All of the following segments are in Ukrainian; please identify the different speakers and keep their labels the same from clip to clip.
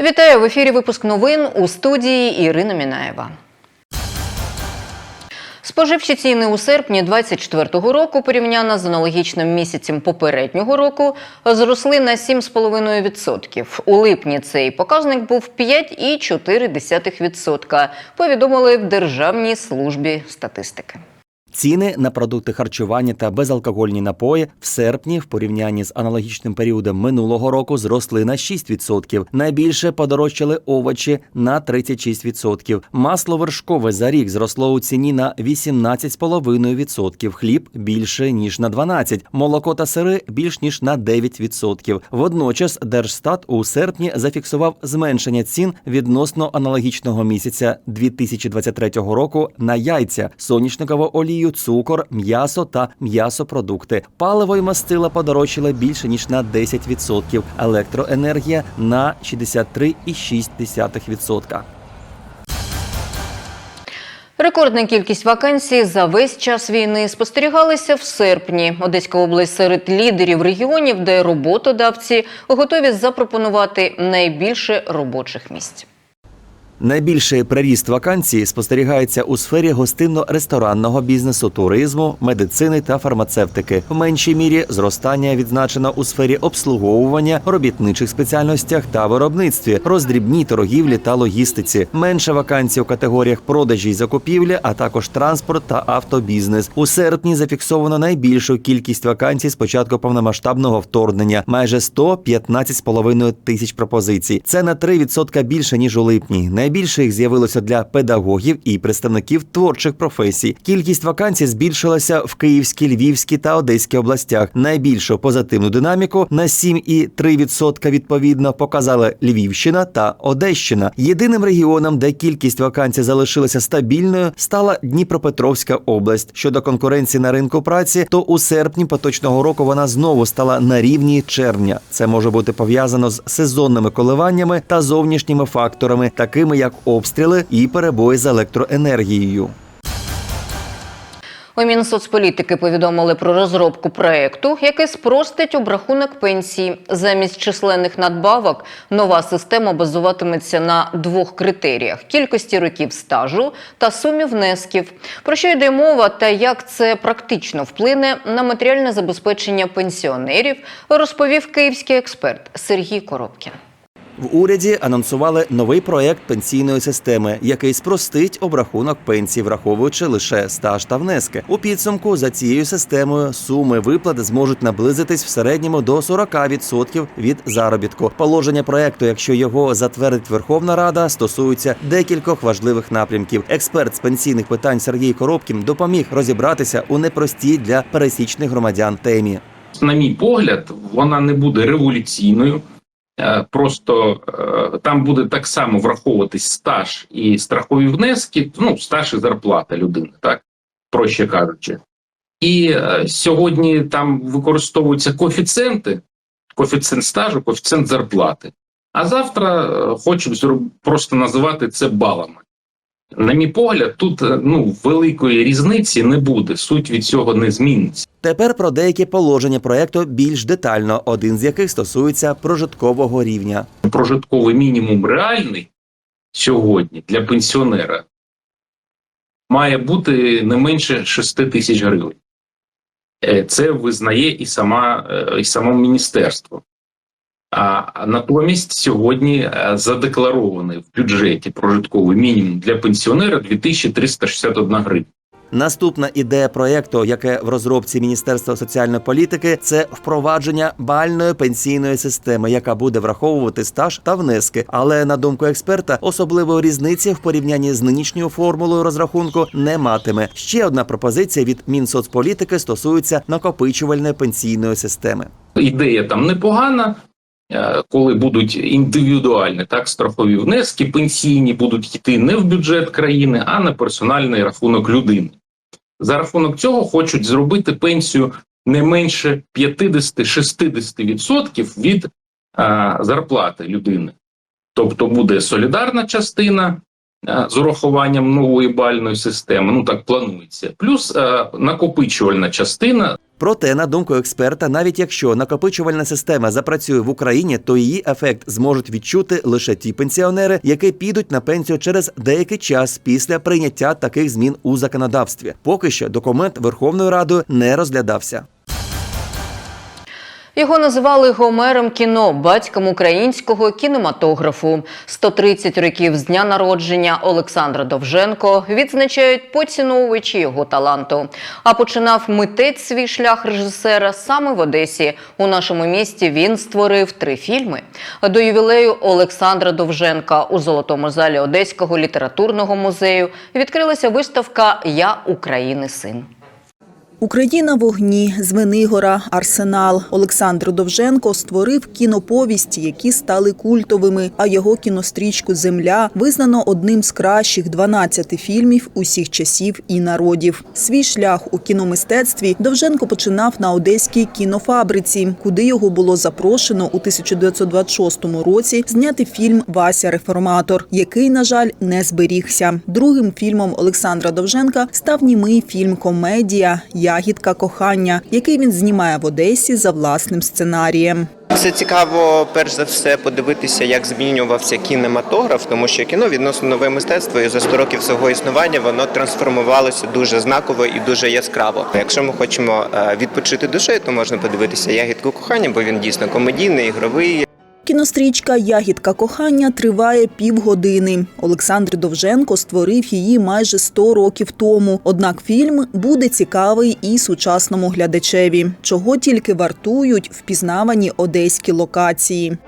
Speaker 1: Вітаю в ефірі. Випуск новин у студії Ірина Мінаєва. Споживчі ціни у серпні 2024 року порівняно з аналогічним місяцем попереднього року зросли на 7,5%. У липні цей показник був 5,4%, повідомили в Державній службі статистики.
Speaker 2: Ціни на продукти харчування та безалкогольні напої в серпні в порівнянні з аналогічним періодом минулого року зросли на 6%. Найбільше подорожчали овочі на 36%. Масло вершкове за рік зросло у ціні на 18,5%. Хліб більше ніж на 12%. Молоко та сири більш ніж на 9%. Водночас Держстат у серпні зафіксував зменшення цін відносно аналогічного місяця 2023 року на яйця, соняшникову олію, цукор, м'ясо та м'ясопродукти. Паливо і мастила подорожчали більше ніж на 10%, електроенергія на 63,6%.
Speaker 1: Рекордна кількість вакансій за весь час війни спостерігалися в серпні. Одеська область серед лідерів регіонів, де роботодавці готові запропонувати найбільше робочих місць.
Speaker 2: Найбільший приріст вакансій спостерігається у сфері гостинно-ресторанного бізнесу, туризму, медицини та фармацевтики. В меншій мірі зростання відзначено у сфері обслуговування, робітничих спеціальностях та виробництві, роздрібній торгівлі та логістиці. Менше вакансій у категоріях продажі й закупівлі, а також транспорт та автобізнес. У серпні зафіксовано найбільшу кількість вакансій з початку повномасштабного вторгнення майже 115,5 тисяч пропозицій. Це на 3% більше ніж у липні. Найбільше їх з'явилося для педагогів і представників творчих професій. Кількість вакансій збільшилася в Київській, Львівській та Одеській областях. Найбільшу позитивну динаміку на 7,3% відповідно показали Львівщина та Одещина. Єдиним регіоном, де кількість вакансій залишилася стабільною, стала Дніпропетровська область. Щодо конкуренції на ринку праці, то у серпні поточного року вона знову стала на рівні червня. Це може бути пов'язано з сезонними коливаннями та зовнішніми факторами, такими як обстріли і перебої з електроенергією.
Speaker 1: У Мінсоцполітики повідомили про розробку проекту, який спростить обрахунок пенсії. Замість численних надбавок нова система базуватиметься на двох критеріях: кількості років стажу та сумі внесків. Про що йде мова та як це практично вплине на матеріальне забезпечення пенсіонерів, розповів київський експерт Сергій Коробкін.
Speaker 2: В уряді анонсували новий проект пенсійної системи, який спростить обрахунок пенсій, враховуючи лише стаж та внески. У підсумку за цією системою суми виплат зможуть наблизитись в середньому до 40% від заробітку. Положення проекту, якщо його затвердить Верховна Рада, стосуються декількох важливих напрямків. Експерт з пенсійних питань Сергій Коробкін допоміг розібратися у непростій для пересічних громадян темі.
Speaker 3: на мій погляд, вона не буде революційною. Е, Просто е, там буде так само враховуватись стаж і страхові внески, ну, стаж і зарплата людини, так проще кажучи. І е, сьогодні там використовуються коефіцієнти, коефіцієнт стажу, коефіцієнт зарплати. А завтра хочуть просто називати це балами. На мій погляд, тут е, ну, великої різниці не буде, суть від цього не зміниться.
Speaker 2: Тепер про деякі положення проекту більш детально, один з яких стосується прожиткового рівня.
Speaker 3: прожитковий мінімум реальний сьогодні для пенсіонера має бути не менше 6 тисяч гривень. Е, Це визнає і сама е, і само міністерство. А натомість сьогодні е, задекларований в бюджеті прожитковий мінімум для пенсіонера 2361 гривня.
Speaker 2: Наступна ідея проекту, яке в розробці Міністерства соціальної політики, це впровадження бальної пенсійної системи, яка буде враховувати стаж та внески. Але на думку експерта, особливої різниці в порівнянні з нинішньою формулою розрахунку не матиме. Ще одна пропозиція від Мінсоцполітики стосується накопичувальної пенсійної системи.
Speaker 3: ідея там непогана, коли будуть індивідуальні так страхові внески, пенсійні будуть йти не в бюджет країни, а на персональний рахунок людини. За рахунок цього хочуть зробити пенсію не менше 50-60% від а, зарплати людини. Тобто буде солідарна частина а, з урахуванням нової бальної системи, ну так планується, плюс а, накопичувальна частина
Speaker 2: Проте, на думку експерта, навіть якщо накопичувальна система запрацює в Україні, то її ефект зможуть відчути лише ті пенсіонери, які підуть на пенсію через деякий час після прийняття таких змін у законодавстві. Поки що документ Верховною Радою не розглядався.
Speaker 1: Його називали Гомером кіно, батьком українського кінематографу. 130 років з дня народження Олександра Довженко відзначають поціновувачі його таланту. А починав митець свій шлях режисера саме в Одесі. У нашому місті він створив три фільми. До ювілею Олександра Довженка у золотому залі Одеського літературного музею відкрилася виставка Я України син.
Speaker 4: Україна вогні, Звенигора, Арсенал. Олександр Довженко створив кіноповісті, які стали культовими. А його кінострічку Земля визнано одним з кращих 12 фільмів усіх часів і народів. Свій шлях у кіномистецтві Довженко починав на одеській кінофабриці, куди його було запрошено у 1926 році зняти фільм Вася Реформатор, який, на жаль, не зберігся. Другим фільмом Олександра Довженка став німий фільм Комедія Ягідка кохання, який він знімає в Одесі за власним сценарієм.
Speaker 5: Це цікаво, перш за все, подивитися, як змінювався кінематограф, тому що кіно відносно нове мистецтво, і за 100 років свого існування воно трансформувалося дуже знаково і дуже яскраво. Якщо ми хочемо е, відпочити душею, то можна подивитися ягідку кохання, бо він дійсно комедійний, ігровий.
Speaker 4: Кінострічка Ягідка кохання триває півгодини. Олександр Довженко створив її майже 100 років тому. Однак фільм буде цікавий і сучасному глядачеві, чого тільки вартують впізнавані одеські локації.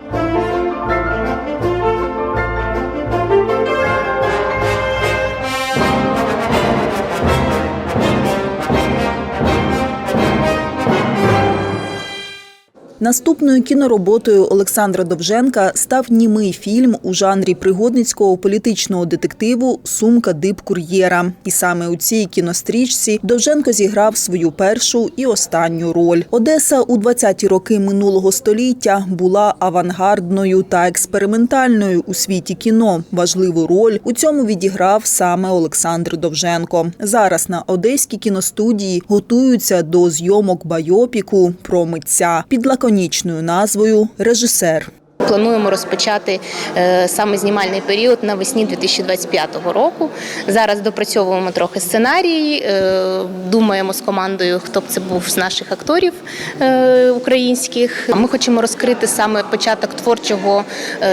Speaker 4: Наступною кінороботою Олександра Довженка став німий фільм у жанрі пригодницького політичного детективу Сумка дипкур'єра. І саме у цій кінострічці Довженко зіграв свою першу і останню роль. Одеса у 20-ті роки минулого століття була авангардною та експериментальною у світі кіно. Важливу роль у цьому відіграв саме Олександр Довженко. Зараз на одеській кіностудії готуються до зйомок байопіку про митця під лаконічною назвою Режисер.
Speaker 6: Плануємо розпочати е, саме знімальний період навесні 2025 року. Зараз допрацьовуємо трохи сценарії, е, думаємо з командою, хто б це був з наших акторів е, українських. Ми хочемо розкрити саме початок творчого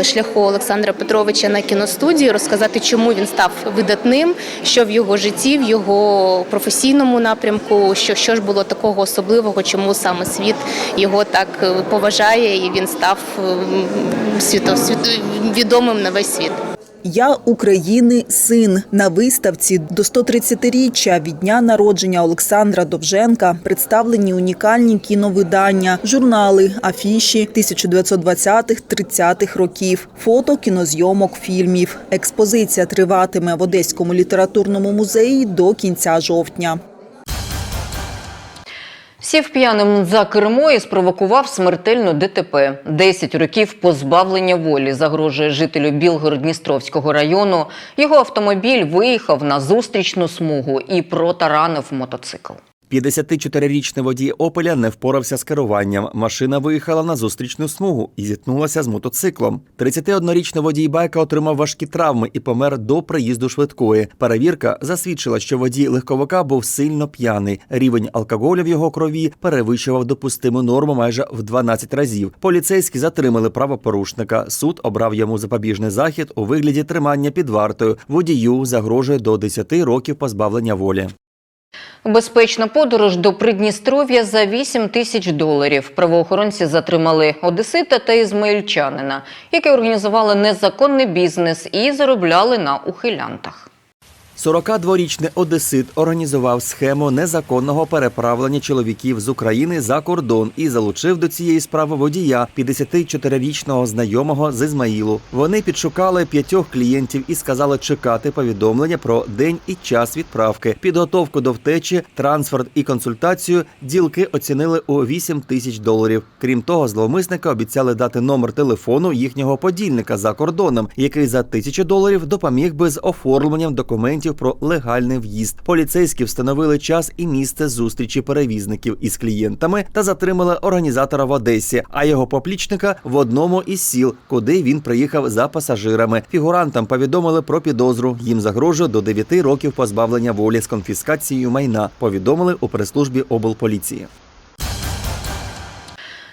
Speaker 6: шляху Олександра Петровича на кіностудії, розказати, чому він став видатним, що в його житті, в його професійному напрямку, що, що ж було такого особливого, чому саме світ його так поважає, і він став світо, світ, відомим на весь світ.
Speaker 4: Я України син на виставці до 130-річчя від дня народження Олександра Довженка представлені унікальні кіновидання, журнали, афіші 1920-30-х років, фото кінозйомок фільмів. Експозиція триватиме в Одеському літературному музеї до кінця жовтня.
Speaker 1: Сів п'яним за кермо і спровокував смертельну ДТП. 10 років позбавлення волі загрожує жителю Білгород-Дністровського району. Його автомобіль виїхав на зустрічну смугу і протаранив мотоцикл.
Speaker 2: 54-річний водій Опеля не впорався з керуванням. Машина виїхала на зустрічну смугу і зіткнулася з мотоциклом. 31-річний водій байка отримав важкі травми і помер до приїзду швидкої. Перевірка засвідчила, що водій легковика був сильно п'яний. Рівень алкоголю в його крові перевищував допустиму норму майже в 12 разів. Поліцейські затримали правопорушника. Суд обрав йому запобіжний захід у вигляді тримання під вартою. Водію загрожує до 10 років позбавлення волі.
Speaker 1: Безпечна подорож до Придністров'я за 8 тисяч доларів. Правоохоронці затримали одесита та ізмаїльчанина, які організували незаконний бізнес і заробляли на ухилянтах.
Speaker 2: 42-річний одесит організував схему незаконного переправлення чоловіків з України за кордон і залучив до цієї справи водія 54-річного знайомого з Ізмаїлу. Вони підшукали п'ятьох клієнтів і сказали чекати повідомлення про день і час відправки, підготовку до втечі, трансфер і консультацію. Ділки оцінили у 8 тисяч доларів. Крім того, зловмисника обіцяли дати номер телефону їхнього подільника за кордоном, який за тисячу доларів допоміг би з оформленням документів документів про легальний в'їзд. Поліцейські встановили час і місце зустрічі перевізників із клієнтами та затримали організатора в Одесі, а його поплічника в одному із сіл, куди він приїхав за пасажирами. Фігурантам повідомили про підозру. Їм загрожує до 9 років позбавлення волі з конфіскацією майна. Повідомили у прес-службі облполіції.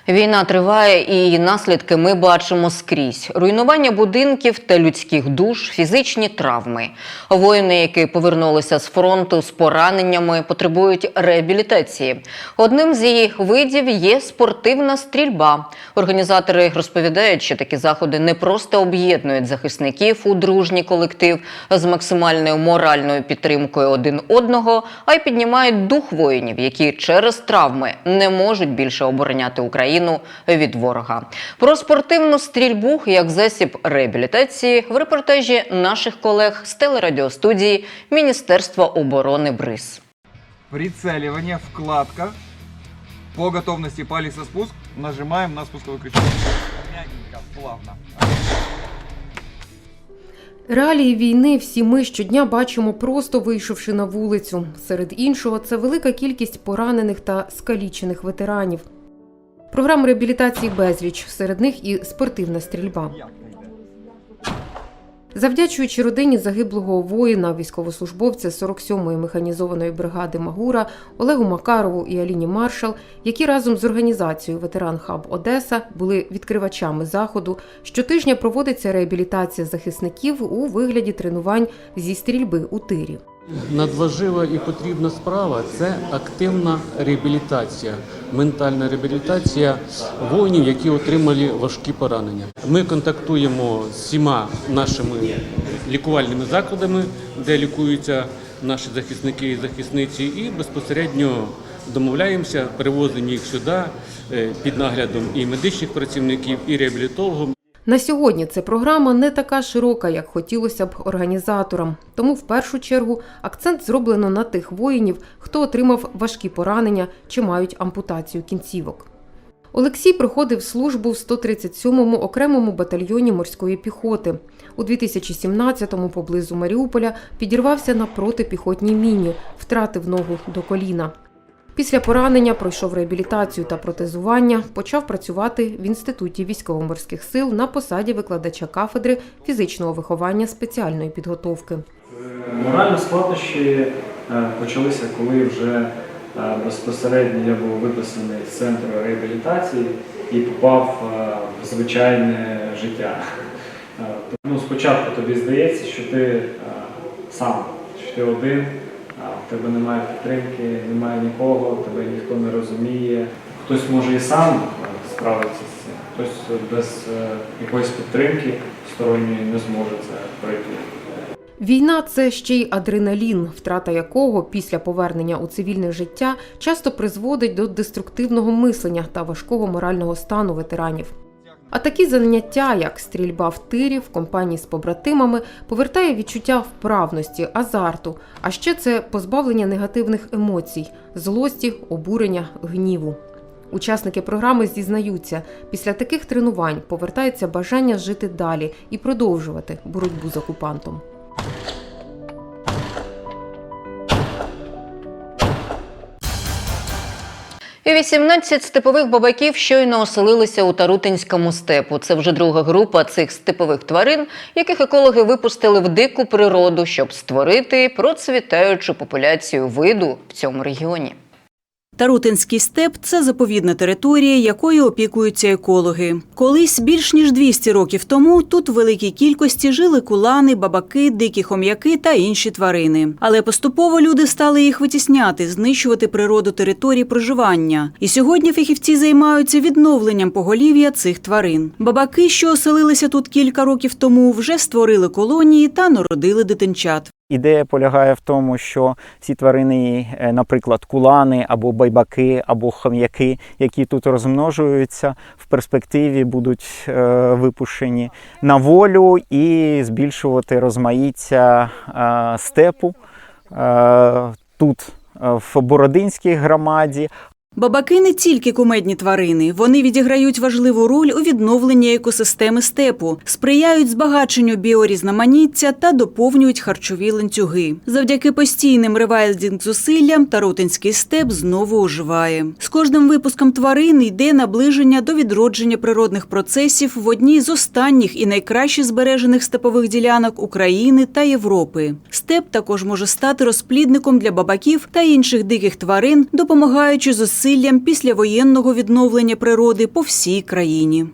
Speaker 1: Війна триває, і її наслідки ми бачимо скрізь: руйнування будинків та людських душ, фізичні травми. Воїни, які повернулися з фронту з пораненнями, потребують реабілітації. Одним з її видів є спортивна стрільба. Організатори розповідають, що такі заходи не просто об'єднують захисників у дружній колектив з максимальною моральною підтримкою один одного, а й піднімають дух воїнів, які через травми не можуть більше обороняти Україну від ворога. Про спортивну стрільбу як засіб реабілітації в репортажі наших колег з телерадіостудії Міністерства оборони БРИЗ.
Speaker 7: Прицеливание, вкладка. По готовности палец и спуск нажимаем на спусковой крючок. Мягенько, плавно.
Speaker 8: Реалії війни всі ми щодня бачимо, просто вийшовши на вулицю. Серед іншого, це велика кількість поранених та скалічених ветеранів. Програм реабілітації безліч, серед них і спортивна стрільба. Завдячуючи родині загиблого воїна, військовослужбовця 47-ї механізованої бригади Магура Олегу Макарову і Аліні Маршал, які разом з організацією Ветеран Хаб Одеса були відкривачами заходу, щотижня проводиться реабілітація захисників у вигляді тренувань зі стрільби у тирі.
Speaker 9: Надважлива і потрібна справа це активна реабілітація, ментальна реабілітація воїнів, які отримали важкі поранення. Ми контактуємо з всіма нашими лікувальними закладами, де лікуються наші захисники і захисниці, і безпосередньо домовляємося, перевозимо їх сюди е, під наглядом і медичних працівників, і реабілітологів.
Speaker 8: На сьогодні ця програма не така широка, як хотілося б організаторам. Тому в першу чергу акцент зроблено на тих воїнів, хто отримав важкі поранення чи мають ампутацію кінцівок. Олексій проходив службу в 137-му окремому батальйоні морської піхоти. У 2017-му поблизу Маріуполя підірвався на протипіхотній міні, втратив ногу до коліна. Після поранення пройшов реабілітацію та протезування, почав працювати в інституті військово-морських сил на посаді викладача кафедри фізичного виховання спеціальної підготовки.
Speaker 10: Моральні складнощі е, почалися, коли вже е, безпосередньо я був виписаний з центру реабілітації і попав е, в звичайне життя. Ну, спочатку тобі здається, що ти сам, що ти один, тебе немає підтримки, немає нікого, тебе ніхто не розуміє. Хтось може і сам е, справитися з цим, хтось без е, якоїсь підтримки сторонньої не зможе це пройти.
Speaker 8: Війна це ще й адреналін, втрата якого після повернення у цивільне життя часто призводить до деструктивного мислення та важкого морального стану ветеранів. А такі заняття, як стрільба в тирі в компанії з побратимами, повертає відчуття вправності, азарту, а ще це позбавлення негативних емоцій, злості, обурення, гніву. Учасники програми зізнаються, після таких тренувань повертається бажання жити далі і продовжувати боротьбу з окупантом.
Speaker 1: 18 степових бабаків щойно оселилися у Тарутинському степу. Це вже друга група цих степових тварин, яких екологи випустили в дику природу, щоб створити процвітаючу популяцію виду в цьому регіоні.
Speaker 11: Тарутинський степ це заповідна територія, якою опікуються екологи. Колись більш ніж 200 років тому тут в великій кількості жили кулани, бабаки, дикі хом'яки та інші тварини. Але поступово люди стали їх витісняти, знищувати природу території проживання. І сьогодні фахівці займаються відновленням поголів'я цих тварин. Бабаки, що оселилися тут кілька років тому, вже створили колонії та народили дитинчат.
Speaker 12: Ідея полягає в тому, що ці тварини, е, наприклад, кулани або байбаки, або хом'яки, які тут розмножуються, в перспективі будуть е, випущені на волю і збільшувати розмаїття е, степу тут, в Бородинській громаді.
Speaker 11: Бабаки не тільки кумедні тварини, вони відіграють важливу роль у відновленні екосистеми степу, сприяють збагаченню біорізноманіття та доповнюють харчові ланцюги. Завдяки постійним ревайлдінг зусиллям Тарутинський степ знову оживає. З кожним випуском тварин йде наближення до відродження природних процесів в одній з останніх і найкраще збережених степових ділянок України та Європи. Степ також може стати розплідником для бабаків та інших диких тварин, допомагаючи зусиллям післявоєнного відновлення природи по всій країні.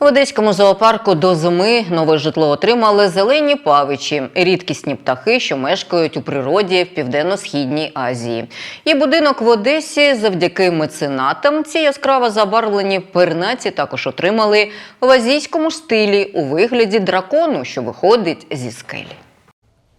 Speaker 1: В Одеському зоопарку до зими нове житло отримали зелені павичі, рідкісні птахи, що мешкають у природі в південно-східній Азії. І будинок в Одесі завдяки меценатам ці яскраво забарвлені пернаці також отримали в азійському стилі у вигляді дракону, що виходить зі скелі.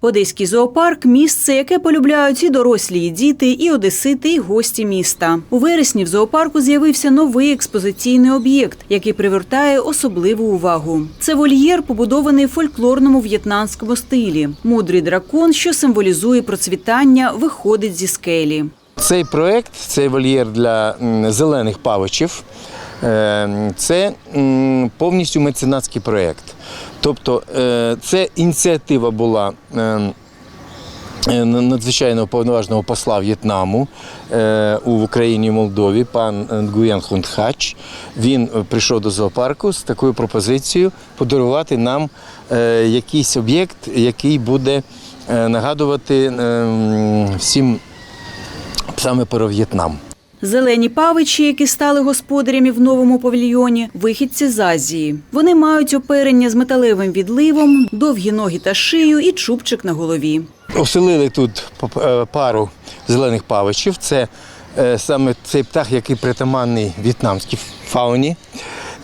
Speaker 11: Одеський зоопарк місце, яке полюбляють і дорослі, і діти, і одесити, і гості міста. У вересні в зоопарку з'явився новий експозиційний об'єкт, який привертає особливу увагу. Це вольєр, побудований в фольклорному в'єтнамському стилі. Мудрий дракон, що символізує процвітання, виходить зі скелі.
Speaker 13: Цей проект, цей вольєр для зелених павичів, це повністю меценатський проект. Тобто е, це ініціатива була е, е, надзвичайного повноважного посла В'єтнаму е, у Україні і Молдові, пан Нгуєн Хунтхач. Він прийшов до зоопарку з такою пропозицією подарувати нам якийсь об'єкт, який буде нагадувати е, всім саме про В'єтнам.
Speaker 11: Зелені павичі, які стали господарями в новому павільйоні, вихідці з Азії. Вони мають оперення з металевим відливом, довгі ноги та шию і чубчик на голові.
Speaker 13: Оселили тут е, пару зелених павичів. Це е, саме цей птах, який притаманний в'єтнамській фауні.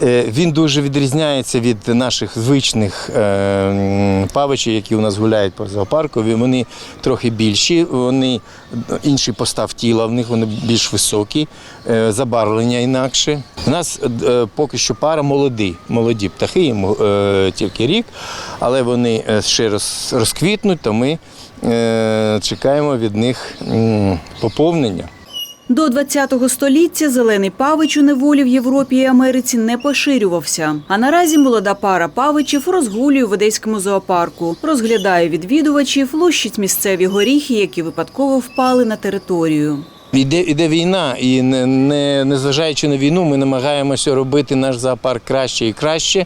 Speaker 13: Е, Він дуже відрізняється від наших звичних е, павичів, які у нас гуляють по зоопарку. Вони трохи більші, вони інший постав тіла, в них вони більш високі, е, забарвлення інакше. У нас поки що пара молоді, молоді птахи, їм тільки рік, але вони ще розквітнуть, то ми чекаємо від них поповнення.
Speaker 11: До 20-го століття зелений павич у неволі в Європі і Америці не поширювався. А наразі молода пара павичів розгулює в одеському зоопарку, розглядає відвідувачів, лущить місцеві горіхи, які випадково впали на територію.
Speaker 13: Іде, іде війна, і не, не, незважаючи на війну, ми намагаємося робити наш зоопарк краще і краще,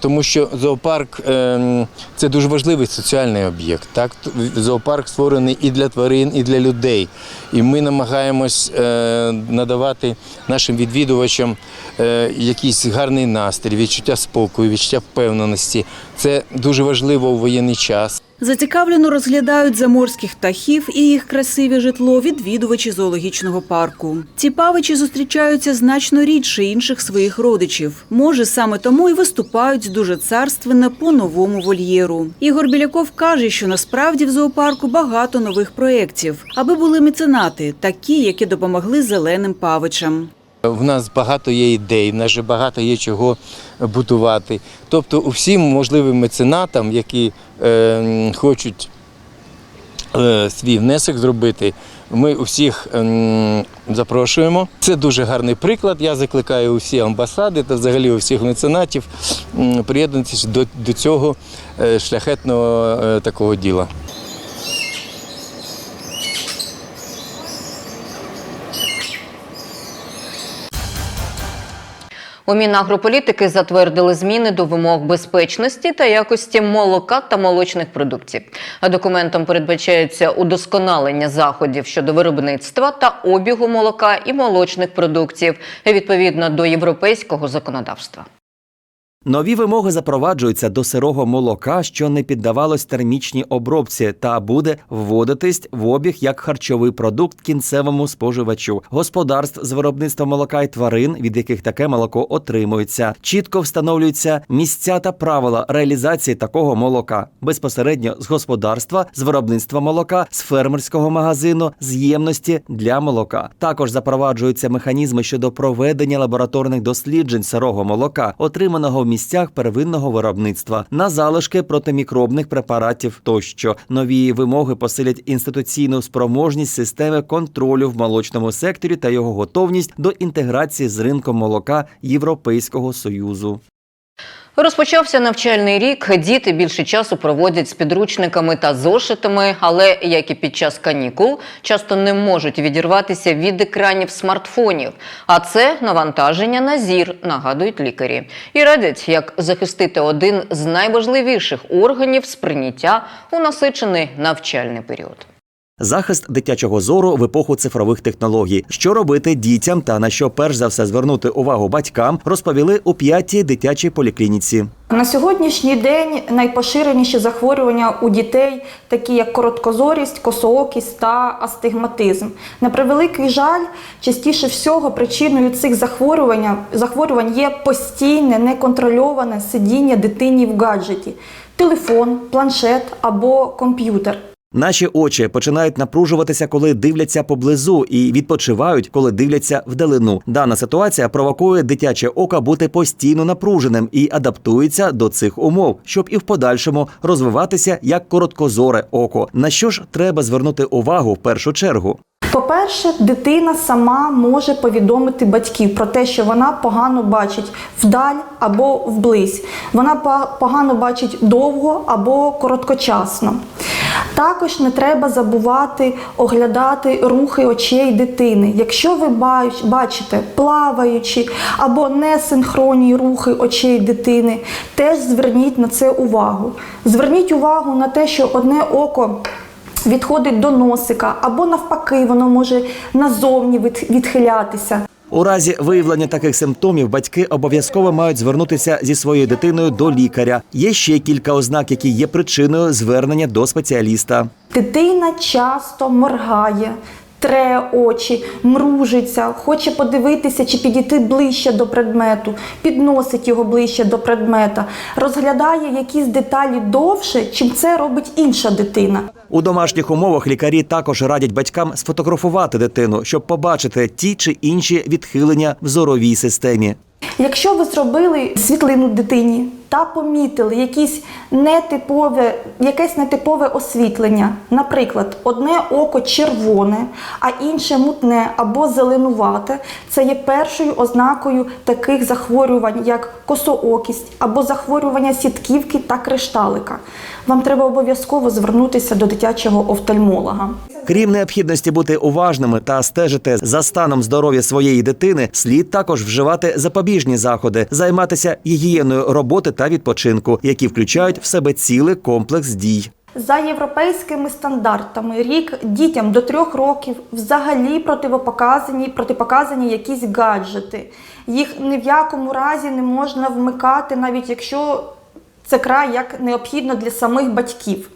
Speaker 13: тому що зоопарк е, це дуже важливий соціальний об'єкт. Так? Зоопарк створений і для тварин, і для людей. І ми намагаємось е, надавати нашим відвідувачам е, якийсь гарний настрій, відчуття спокою, відчуття впевненості. Це дуже важливо у воєнний час.
Speaker 11: Зацікавлено розглядають заморських птахів і їх красиве житло відвідувачі зоологічного парку. Ці павичі зустрічаються значно рідше інших своїх родичів. Може, саме тому і виступають дуже царственно по новому вольєру. Ігор Біляков каже, що насправді в зоопарку багато нових проєктів, аби були меценати, такі, які допомогли зеленим павичам.
Speaker 13: В нас багато є ідей, нас багато є чого будувати. Тобто, усім можливим меценатам, які е, хочуть е, свій внесок зробити, ми усіх ем, запрошуємо. Це дуже гарний приклад. Я закликаю усі амбасади та взагалі усіх меценатів приєднатися до, до цього е, шляхетного е, такого діла.
Speaker 1: У Мінагрополітики затвердили зміни до вимог безпечності та якості молока та молочних продуктів. А документом передбачається удосконалення заходів щодо виробництва та обігу молока і молочних продуктів відповідно до європейського законодавства.
Speaker 2: Нові вимоги запроваджуються до сирого молока, що не піддавалось термічній обробці, та буде вводитись в обіг як харчовий продукт кінцевому споживачу господарств з виробництва молока і тварин, від яких таке молоко отримується. Чітко встановлюються місця та правила реалізації такого молока безпосередньо з господарства, з виробництва молока, з фермерського магазину, з ємності для молока. Також запроваджуються механізми щодо проведення лабораторних досліджень сирого молока, отриманого в місцях первинного виробництва, на залишки протимікробних препаратів тощо. Нові вимоги посилять інституційну спроможність системи контролю в молочному секторі та його готовність до інтеграції з ринком молока Європейського союзу.
Speaker 1: Розпочався навчальний рік. Діти більше часу проводять з підручниками та зошитами, але як і під час канікул, часто не можуть відірватися від екранів смартфонів. А це навантаження на зір, нагадують лікарі. І радять, як захистити один з найважливіших органів сприйняття у насичений навчальний період.
Speaker 2: Захист дитячого зору в епоху цифрових технологій. Що робити дітям та на що перш за все звернути увагу батькам, розповіли у п'ятій дитячій поліклініці.
Speaker 14: На сьогоднішній день найпоширеніші захворювання у дітей, такі як короткозорість, косоокість та астигматизм. На превеликий жаль, частіше всього причиною цих захворювань, захворювань є постійне, неконтрольоване сидіння дитині в гаджеті телефон, планшет або комп'ютер.
Speaker 2: Наші очі починають напружуватися, коли дивляться поблизу, і відпочивають, коли дивляться вдалину. Дана ситуація провокує дитяче око бути постійно напруженим і адаптується до цих умов, щоб і в подальшому розвиватися як короткозоре око. На що ж треба звернути увагу в першу чергу?
Speaker 14: По-перше, дитина сама може повідомити батьків про те, що вона погано бачить вдаль або вблизь. Вона погано бачить довго або короткочасно. Також не треба забувати оглядати рухи очей дитини. Якщо ви бачите плаваючі або несинхронні рухи очей дитини, теж зверніть на це увагу. Зверніть увагу на те, що одне око відходить до носика, або навпаки, воно може назовні від- відхилятися.
Speaker 2: У разі виявлення таких симптомів батьки обов'язково мають звернутися зі своєю дитиною до лікаря. Є ще кілька ознак, які є причиною звернення до спеціаліста.
Speaker 14: Дитина часто моргає, тре очі, мружиться, хоче подивитися чи підійти ближче до предмету, підносить його ближче до предмета, розглядає якісь деталі довше, чим це робить інша дитина.
Speaker 2: У домашніх умовах лікарі також радять батькам сфотографувати дитину, щоб побачити ті чи інші відхилення в зоровій системі.
Speaker 14: Якщо ви зробили світлину дитині та помітили якісь нетипове, якесь нетипове освітлення, наприклад, одне око червоне, а інше мутне або зеленувате, це є першою ознакою таких захворювань, як косоокість або захворювання сітківки та кришталика. Вам треба обов'язково звернутися до дитячого офтальмолога.
Speaker 2: Крім необхідності бути уважними та стежити за станом здоров'я своєї дитини, слід також вживати запобіжні заходи, займатися гігієною роботи та відпочинку, які включають в себе цілий комплекс дій.
Speaker 14: За європейськими стандартами, рік дітям до трьох років взагалі противопоказані, протипоказані якісь гаджети. Їх ні в якому разі не можна вмикати, навіть якщо це край як необхідно для самих батьків.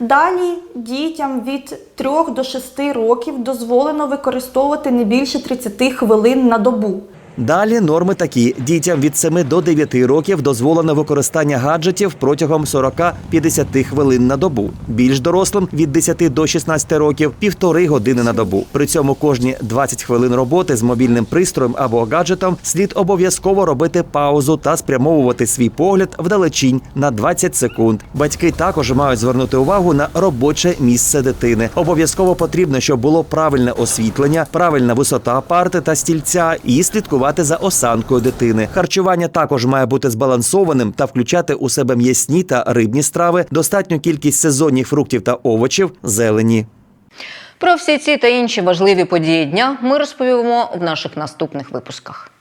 Speaker 14: Далі дітям від 3 до 6 років дозволено використовувати не більше 30 хвилин на добу.
Speaker 2: Далі норми такі: дітям від 7 до 9 років дозволено використання гаджетів протягом 40-50 хвилин на добу. Більш дорослим від 10 до 16 років півтори години на добу. При цьому кожні 20 хвилин роботи з мобільним пристроєм або гаджетом слід обов'язково робити паузу та спрямовувати свій погляд вдалечінь на 20 секунд. Батьки також мають звернути увагу на робоче місце дитини. Обов'язково потрібно, щоб було правильне освітлення, правильна висота парти та стільця і слідкувати за осанкою дитини. Харчування також має бути збалансованим та включати у себе м'ясні та рибні страви, достатню кількість сезонних фруктів та овочів, зелені.
Speaker 1: Про всі ці та інші важливі події дня ми розповімо в наших наступних випусках.